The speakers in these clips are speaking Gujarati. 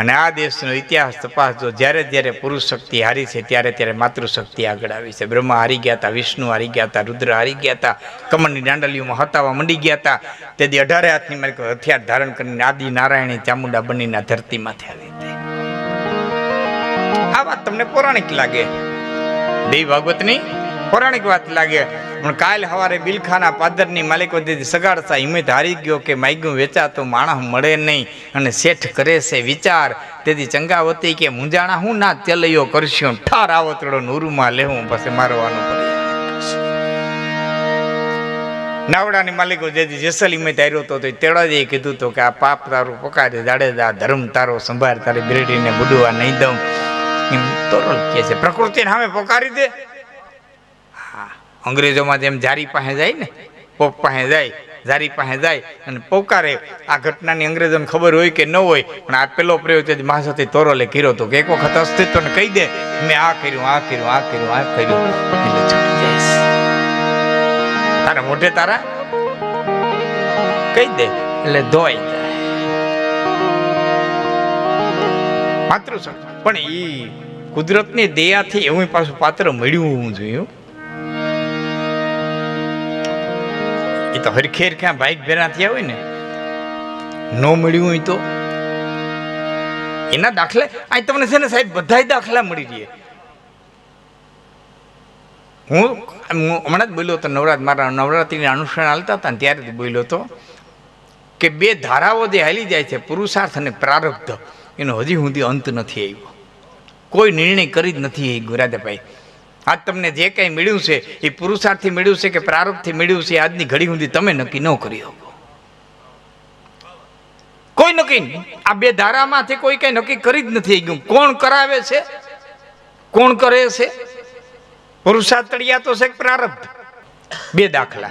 અને આ દેશનો ઇતિહાસ તપાસજો, જ્યારે જ્યારે પુરુષ શક્તિ હારી છે, ત્યારે ત્યારે માતૃશક્તિ આગળ આવી છે. બ્રહ્મા હારી ગયા હતા વિષ્ણુ હારી ગયા હતા રુદ્ર હારી ગયા હતા કમળની દાંડલીઓમાં હતાવા મંડી ગયા હતા તેથી અઢારે હાથની મારી હથિયાર ધારણ કરીને આદિ નારાયણી ચામુંડા બનીને ધરતીમાંથી આવી હતી. આ વાત તમને પૌરાણિક લાગે? દેવી ભાગવતની પૌરાણિક વાત લાગે? પણ કાલ સવારે બિલખાના પાદરની માલિકો દીધી સગાડતા હિંમત હારી ગયો કે માગ્યું વેચાતો માણસ મળે નહીં અને શેઠ કરે છે વિચાર. તેથી ચંગાવતી કે મુંજાણા હું ના તેલૈયો કરશ્યો ઠાર આવતડો નૂરુમાં લેવું પછી મારવાનું નાવડાની માલિકો જેથી જેસલીમેં તાર્યો હતો તો તેડાજીએ કીધું તો કે આ પાપ તારું પકારે જાડેદા ધર્મ તારો સંભાળ તારી બિરડીને બુડવા નહીં દઉં. એમ તોરલ કહે છે, પ્રકૃતિને સામે પોકારી દે. હા. અંગ્રેજોમાં જેમ જારી પાસે જાય ને પોપ પાસે જાય જારી પાસે જાય અને પોકારે. આ ઘટનાની અંગ્રેજોને ખબર હોય કે ન હોય પણ આ પેલો પ્રયોગ તે મહાસતી તોરલે કર્યો હતો કે એક વખત અસ્તિત્વને કહી દે મેં આ કર્યું આ કર્યું આ કર્યું આ કર્યું. તારા મોઢે તારા? કહી દે એટલે ધોઈ માત્ર માતૃશક્તિ પણ એ કુદરતની દયાથી એવું પાછું પાત્ર મળ્યું હોવું જોઈએ એ તો હરખેર ક્યાં બાઈક ભેરા થયા હોય ને? ન મળ્યું હોય તો? એના દાખલા આ તમને છે ને સાહેબ બધા દાખલા મળી રહે. હું હમણાં જ બોલ્યો હતો, નવરાત, મારા નવરાત્રિને અનુષ્ઠાન હાલતા હતા ત્યારે જ બોલ્યો હતો કે બે ધારાઓ જે હાલી જાય છે, પુરુષાર્થ અને પ્રારબ્ધ, એનો હજી સુધી અંત નથી આવ્યો. કોઈ નિર્ણય કરી જ નથી એ ગુરાદાભાઈ આજ તમને જે કંઈ મળ્યું છે, એ પુરુષાર્થથી મળ્યું છે કે પ્રારબ્ધથી મળ્યું છે આજની ઘડી સુધી તમે નક્કી ન કરી શકો. કોઈ નક્કી આ બે ધારામાંથી કોઈ કઈ નક્કી કરી જ નથી ગયું. કોણ કરાવે છે? કોણ કરે છે? પુરુષાર્થ તળિયા તો છે પ્રારબ્ધ? બે દાખલા.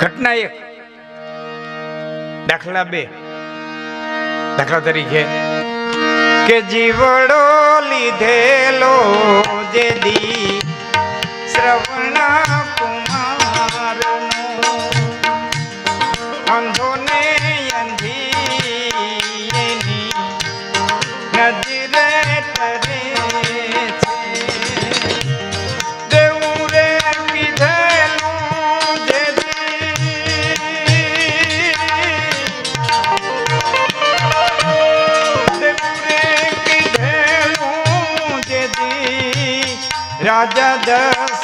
ઘટના એક. દાખલા બે. દાખલા તરીકે. કે જીવડો લીધેલો જે દી શ્રવણ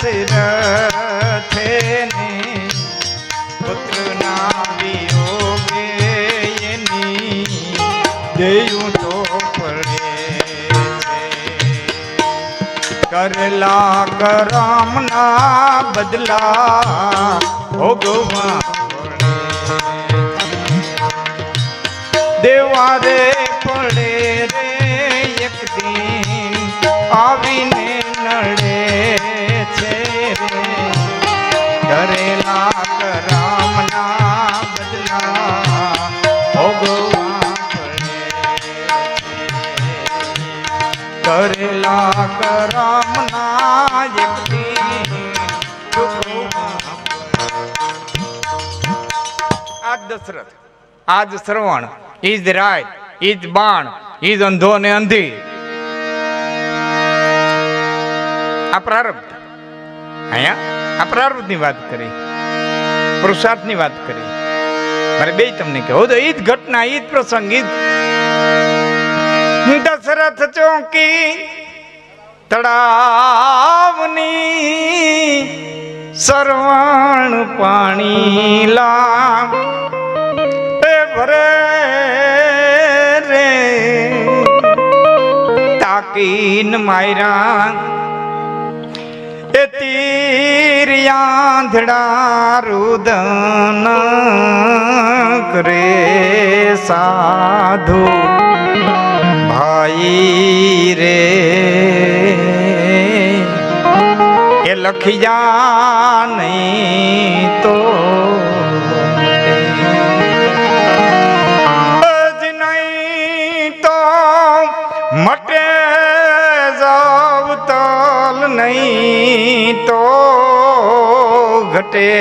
દશરથે ને પુત્રના વિયોગે એની દેયું પડે કરલા કરામના બદલા ભોગવા દેવા દેવારે કરેલા કરમના એક આજ દશરથ, આજ શ્રવણ, ઈજ રાય, ઈજ બાણ, ઈજ અંધો ને અંધી. આ પ્રારબ્ધ. અહીંયા આ પ્રારબ્ધની વાત કરી. પુરુષાર્થની વાત કરી. મારે બે તમને કહો તો ઈજ ઘટના, ઈજ પ્રસંગ ઈ જ દશરથ ચોકી તળાવની સરવણ પાણી લાવ. એ ભરે રે. તાકીન માયરા એ તીર આંધળા રુદન કરે સાધુ. એ લખી જા નહીં તો. નહીં તો મટે જાવ તલ નહીં તો. ઘટે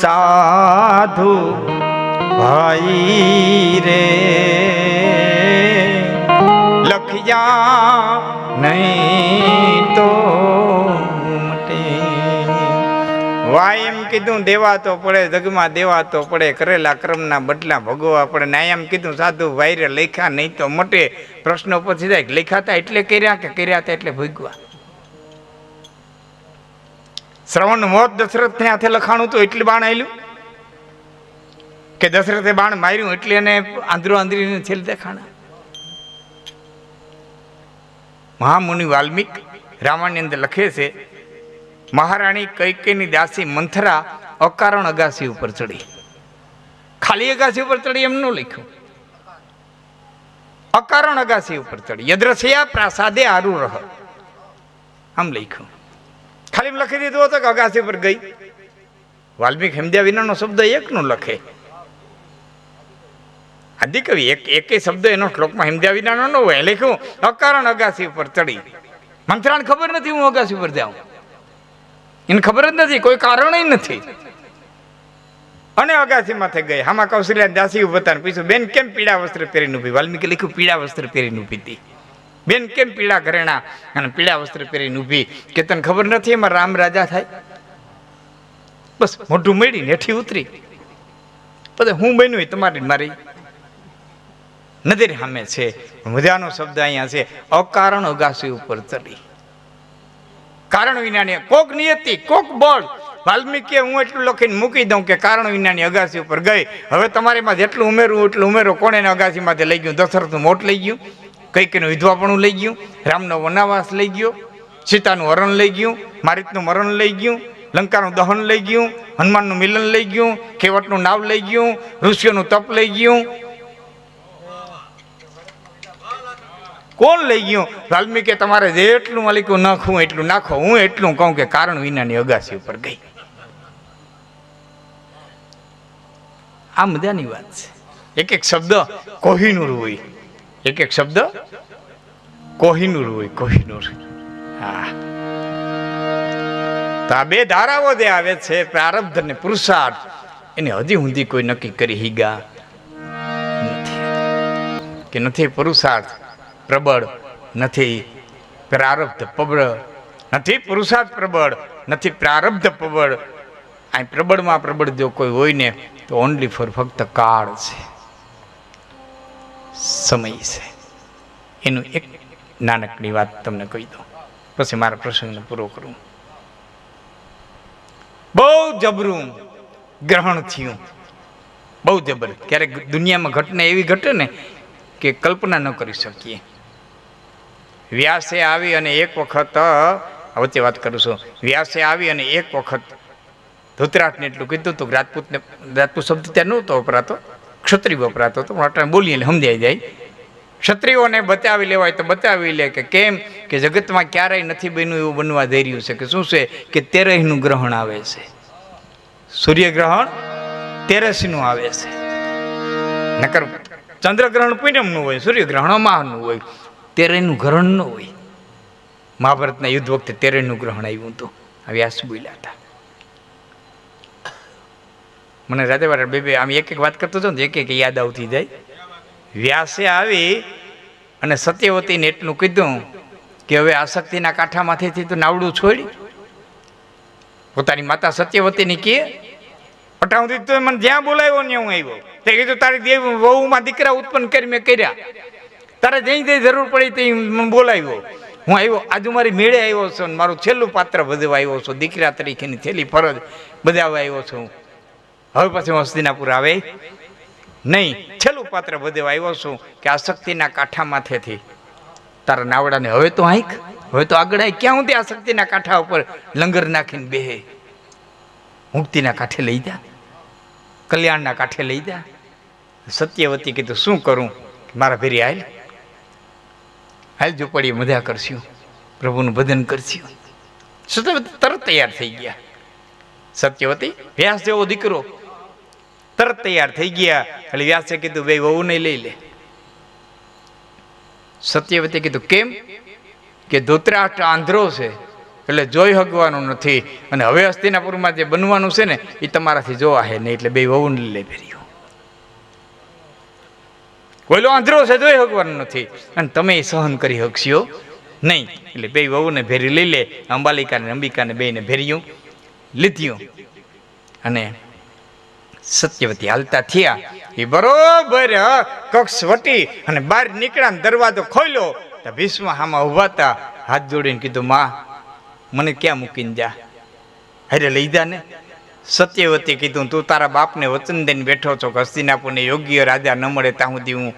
સાધુ ભાઈ રે. લખજા નહીં કીધું, દેવા તો પડે, જગમાં દેવા તો પડે, કરેલા કર્મના બદલા ભોગવવા પડે. ને એમ કીધું, સાધુ વાયરે લખ્યા નહીં તો મટે. પ્રશ્નો પછી જાય લખાતા એટલે કર્યા કે કર્યા હતા એટલે ભોગવા શ્રવણ મોત દશરથ ને હાથે લખાણું તો એટલે બાણ આવેલું કે દશરથે બાણ માર્યું એટલે એને આંધળો આંધળીને છેલ્લે દેખાણા. મહામુનિ વાલ્મિક રામાયણની અંદર લખે છે મહારાણી કૈકેની દાસી મંથરા અકારણ અગાસી ઉપર ચડી. ખાલી અગાસી ઉપર ચડી એમ ન લખ્યું. અકારણ અગાસી ઉપર ચડી. યદ્રસિયા પ્રાસાદે આરુ રહ આમ લખ્યું. ખાલી લખી દીધું હતું કે અગાસી પર ગઈ. વાલ્મીક હેમદ્યા વિનાનો શબ્દ એકનો લખે. આદિ કવિ એક એકે શબ્દ એનો શ્લોકમાં હેમદ્યા વિનાનો ન હોય. લખ્યું, અકારણ અગાસી ઉપર ચડી. મંત્રાણ ખબર નથી હું અગાસી ઉપર જાઉં. એને ખબર જ નથી, કોઈ કારણ નથી. અને અગાસી માથે ગઈ. હામાં કૌશલ્યા દાસી ઊભા પીછું બેન, કેમ પીળા વસ્ત્ર પહેરીને ઊભી? વાલ્મીકી લખ્યું, પીળા વસ્ત્ર પહેરીને ઊભી હતી. બેન, કેમ પીળા ઘરેણા અને પીળા વસ્ત્ર પહેરીને ઊભી? કે તને ખબર નથી એમાં રામ રાજા થાય? બસ, મોઢું મળી હેઠી ઉતરી. પછી હું બન્યું તમારી મારી? નજર સામે છે. મજાનો શબ્દ અહીંયા છે. અકારણ અગાસી ઉપર ચડી. કારણ વિનાની કોક નિયતિ, કોક બળ. વાલ્મીકીએ હું એટલું લખીને મૂકી દઉં કે કારણ વિનાની અગાસી ઉપર ગઈ. હવે તમારીમાં જેટલું ઉમેરવું, એટલું ઉમેરો. કોણે અગાસીમાંથી લઈ ગયું? દશરથનું મોટ લઈ ગયું. કઈકીનું વિધવાપણું લઈ ગયું. રામનો વનાવાસ લઈ ગયો. સીતાનું હરણ લઈ ગયું. મારિતનું મરણ લઈ ગયું. લંકાનું દહન લઈ ગયું. હનુમાનનું મિલન લઈ ગયું. કેવટનું નાવ લઈ ગયું. ઋષિઓનું તપ લઈ ગયું. કોણ લઈ ગયું? વાલ્મીકે, તમારે જેટલું માલિકો નાખવું એટલું નાખો. હું એટલું કહું કે કારણ વિનાની અગાસી ઉપર ગઈ. આ મજાની વાત છે. એક એક શબ્દ કોહિનૂર હોય. એક એક શબ્દ કોહિનૂર હોય, કોહિનૂર. હા. તો આ બે ધારાઓ જે આવે છે, પ્રારબ્ધ ને પુરુષાર્થ, એને હજી સુધી કોઈ નક્કી કરી હિગા કે નથી પુરુષાર્થ? પ્રબળ નથી. પ્રારબ્ધ પ્રબળ નથી. પુરુષાર્થ પ્રબળ નથી. પ્રારબ્ધ પ્રબળ આ પ્રબળમાં પ્રબળ જો કોઈ હોય ને, તો ઓનલી ફોર ફક્ત કાળ છે. સમય છે. એનું એક નાનકડી વાત તમને કહી દઉં. પછી મારા પ્રસંગને પૂરો કરું. બહુ જબરું ગ્રહણ થયું. બહુ જબર. ક્યારેક દુનિયામાં ઘટના એવી ઘટે ને કે કલ્પના ન કરી શકીએ. વ્યાસે આવી અને એક વખત વચ્ચે વાત કરું છું, વ્યાસે આવી અને એક વખત ધૂતરાટને એટલું કીધું હતું રાજપૂતને, રાજપૂત શબ્દ ત્યાં નહોતો વપરાતો, ક્ષત્રિય વપરાતો હતો, પણ અટાણે બોલીએ એટલે સમજાઈ જાય. ક્ષત્રિયોને બતાવી લેવાય તો બતાવી લે કે કેમ? કે જગતમાં ક્યારેય નથી બન્યું એવું બનવા જઈ રહ્યું છે કે શું છે? કે તેરહીનું ગ્રહણ આવે છે. સૂર્યગ્રહણ તેરસીનું આવે છે. નકર ચંદ્રગ્રહણ પૂનમનું હોય, સૂર્યગ્રહણ અમાહનું હોય. તેરેનું ગ્રહણ ન હોય. મહાભારતના યુદ્ધ વખતે તેરેનું ગ્રહણ આવ્યું હતું. વ્યાસ બોલ્યા હતા. મને રાધેવાર બે બે આમ એક એક વાત કરતો હતો ને એક એક યાદ આવતી જાય. વ્યાસે આવી અને સત્યવતીને એટલું કીધું કે હવે આસક્તિના કાંઠામાંથી તો નાવડું છોડી. પોતાની માતા સત્યવતીની કહે પટાવતી તો મને જ્યાં બોલાવ્યો ને હું આવ્યો. તે કીધું, તારી દેવ વહુમાં દીકરા ઉત્પન્ન કરી મેં કર્યા. તારે જઈ જઈ જરૂર પડી તે બોલાવ્યો. હું આવ્યો, આજુ મારી મેળે આવ્યો છું મારું છેલ્લું પાત્ર ભજવા આવ્યો છું. દીકરા તરીકેની છેલ્લી ફરજ બજાવવા આવ્યો છું. હવે પછી હું હસ્તિનાપુર આવે. નહીં, છેલ્લું પાત્ર બધે આવ્યો છું કે આ શક્તિના કાંઠા માથેથી. તારા નાવડાને હવે તો આંખ હવે તો આગળ આંખ ક્યાં આ શક્તિના કાંઠા ઉપર લંગર નાખીને બેહે? મુક્તિના કાંઠે લઈ જા. કલ્યાણના કાંઠે લઈ જા. સત્યવતી કીધું, શું કરું? મારા ભેરી હાલ. હાલ જો મજા કરશું. પ્રભુનું ભજન કરશું. સત્યવતી તરત તૈયાર થઈ ગયા? સત્યવતી વ્યાસ જેવો દીકરો. તરત તૈયાર થઈ ગયા. એટલે વ્યાસે કીધું, બે વહુ નહીં લઈ લે. સત્યવતી કીધું, કેમ? કે ધોતરાષ્ટ્ર આંધ્રો છે. એટલે જોઈ હગવાનું નથી. અને હવે હસ્તિનાપુરમાં જે બનવાનું છે ને એ તમારાથી જોવા હે નહીં. એટલે બે વહુ લઈ ફેર્યું. કોઈલો આંધળો છે જોઈ હગવાનું નથી. અને તમે એ સહન કરી શકશો નહીં. એટલે બે વહુને ભેરી લઈ લે, અંબાલિકાને, અંબિકાને બેને ભેર્યું, લીધ્યું. અને સત્યવતી હાલતા થયા. એ બરોબર કક્ષ વટી અને બહાર નીકળ્યા ને દરવાજો ખોલ્યો. તો ભીષ્મ હામાં ઊભા હતા. હાથ જોડીને કીધું, માં, મને ક્યાં મૂકીને જા? અરે લઈ જા ને. સત્યવતી કીધું, તું તારા બાપને વચન દઈને બેઠો છો હસ્તિનાપુરને યોગ્ય રાજા ન મળે ત્યાં સુધી હું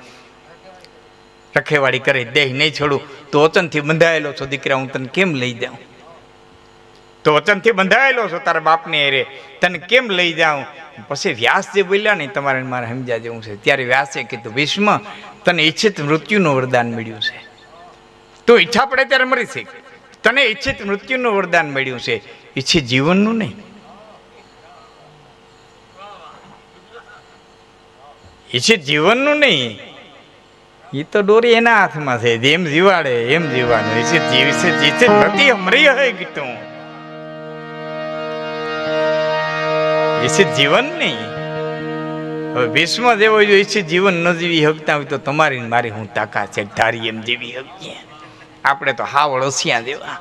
રખેવાળી કરી દેહ નહીં છોડું. તો વચનથી બંધાયેલો છો, દીકરા, હું તને કેમ લઈ જાઉં? તો વચનથી બંધાયેલો છો તારા બાપને અરે, તને કેમ લઈ જાઉં? પછી વ્યાસ જે બોલ્યા ને, તમારે મારે સમજ્યા જેવું છે. ત્યારે વ્યાસે કીધું, ભીષ્મ, તને ઈચ્છિત મૃત્યુનું વરદાન મળ્યું છે. તું ઈચ્છા પડે ત્યારે મરી શીખ તને ઈચ્છિત મૃત્યુનું વરદાન મળ્યું છે. ઈચ્છિત જીવનનું નહીં. ઈચ્છિત જીવનનું નહીં. એ તો દોરી એના હાથમાં છે જેમ જીવાડે, એમ જીવાનું એ છે જીવશે જીતે નથી મરી હે એ છે જીવન નહીં. હવે ભીષ્મ જેવો જો ઈચ્છે જીવન ન જીવી શકતા હોય તો તમારી મારી હું તાકાત છે ધારી એમ જીવી શકીએ. આપણે તો હાવ ઓસિયા દેવા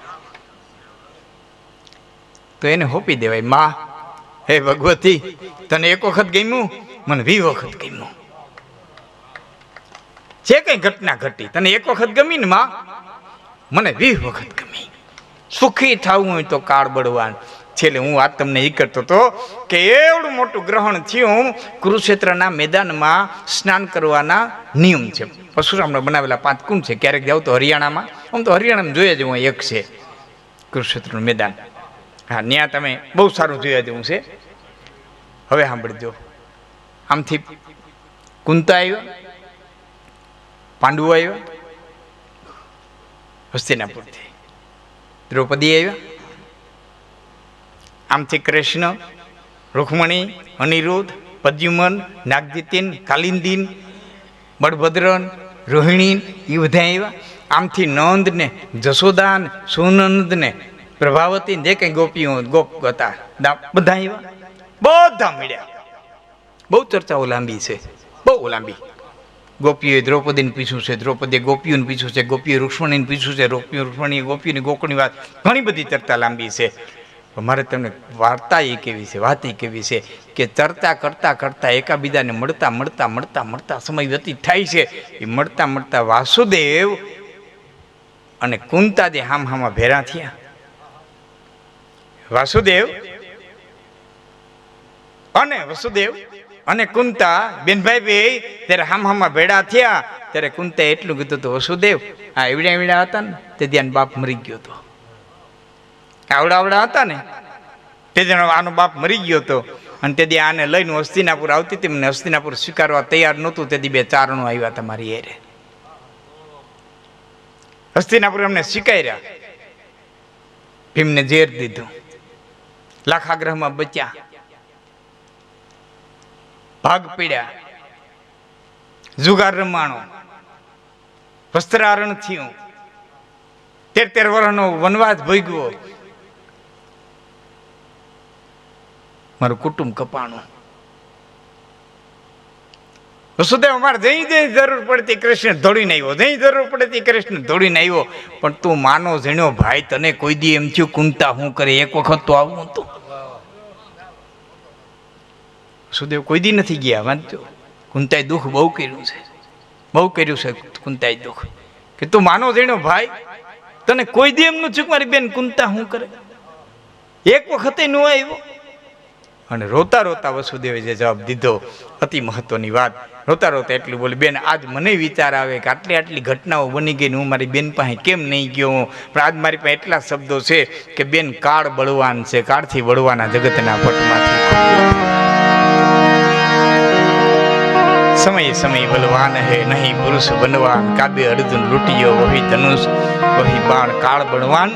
તો એને હોપી દેવાય, માં, હે ભગવતી, તને એક વખત ગમ્યું? મને વી વખત ગમ્યું. જે કઈ ઘટના ઘટી, તને એક વખત ગમી ને માં? મને વીસ વખત ગમી. સુખી થવું હોય તો કાળ બળવાન. છેલ્લે હું વાત તમને એ કરતો હતો કે એવડું મોટું ગ્રહણ થયું કુરુક્ષેત્રના મેદાનમાં સ્નાન કરવાના નિયમ છે. પરશુરામના બનાવેલા પાંચ કુંડ છે. ક્યારેક જાવ તો હરિયાણામાં. આમ તો હરિયાણામાં જોયા જેવું એક છે, કુરુક્ષેત્રનું મેદાન. હા ત્યાં તમે બહુ સારું જોયા જેવું છે. હવે સાંભળજો. આમથી કુંતા આવ્યા પાંડવો આવ્યા? હસ્તિનાપુરથી. દ્રૌપદી આવ્યા? આમથી કૃષ્ણ, રૂકમણી, અનિરુદ્ધ, પદ્યુમન નાગદિતિન કાલિંદીન, બળભદ્રન, રોહિણી, એ બધા આવ્યા. આમથી નંદને, જશોદાન, સુનંદને, પ્રભાવતી જે કંઈ ગોપીઓ, ગોપ હતા બધા આવ્યા. બધા મળ્યા. બહુ ચર્ચાઓ લાંબી છે. બહુ લાંબી. ગોપીઓએ દ્રૌપદીને પીછું છે, દ્રૌપદીએ ગોપીઓને પીછું છે, ગોપીએ રૂક્ષ્મણીને પીછું છે રોપીઓ રૂક્ષ્મણીએ ગોપીની ગોકળની વાત ઘણી બધી ચર્ચા લાંબી છે. મારે તમને વાર્તા એ કેવી છે, વાત એ કેવી છે કે ચર્ચા કરતા કરતા એકાબીજાને મળતા મળતા મળતા મળતા સમય વ્યતીત થાય છે. એ મળતા મળતા વાસુદેવ અને કુંતાદે હામ હામાં ભેરા થયા. વાસુદેવ અને વસુદેવ અને કુંતા, બેનભાઈ બે, ત્યારે હામ હામાં ભેડા થયા, ત્યારે કુંતા એટલું કીધું હતું, વસુદેવ, આ એવડા એવડા હતા ને, તે ધ્યાન બાપ મરી ગયો હતો. આવડા આવડા હતા ને, તે આનો બાપ મરી ગયો હતો. અને તે દી આને લઈને હસ્તિનાપુર આવતી હતી, મને હસ્તિનાપુર સ્વીકારવા તૈયાર નહોતું તેથી બે ચારણો આવ્યા તમારી એરે હસ્તિનાપુર અમને સ્વીકાર્યા. ભીમને ઝેર દીધું. લાખાગ્રહમાં બચ્યા. ભાગ પીડ્યા. જુગાર રમાણો. વસ્ત્રારણ થયું. તેર વર્ષનો વનવાસ ભોગવો મારું કુટુંબ કપાણું. વસુદેવ, અમારે જઈ જઈ જરૂર પડતી કૃષ્ણ દોડીને આવ્યો. જઈ જરૂર પડતી કૃષ્ણ દોડીને આવ્યો. પણ તું માનો જણ્યો ભાઈ, તને કોઈ દી એમ થયું કુંતા હું કરે? એક વખત તો આવું હતું વસુદેવ કોઈ દી નથી ગયા. વાંચજો કુંતાએ દુઃખ બહુ કર્યું છે. બહુ કર્યું છે કુંતાએ દુઃખ. કે તું માનો જેણો ભાઈ, તને કોઈ દી એમનું ચૂક મારી બેન કુંતા શું કરે? એક વખતે ન આવ્યો. અને રોતા રોતા વસુદેવે જે જવાબ દીધો, અતિ મહત્વની વાત. રોતા રોતા એટલું બોલી, બેન, આજ મને વિચાર આવે કે આટલી આટલી ઘટનાઓ બની ગઈ હું મારી બેન પાસે કેમ નહીં ગયો પણ આજ મારી પાસે એટલા શબ્દો છે કે બેન કાળ બળવાન છે, કાળથી બળવાના જગતના પટમાંથી સમય સમય બલવાન હે નહીં પુરુષ બનવાન. કાબે અર્જુન લૂંટિયો વહી ધનુષ, વહી બાણ કાળ બળવાન.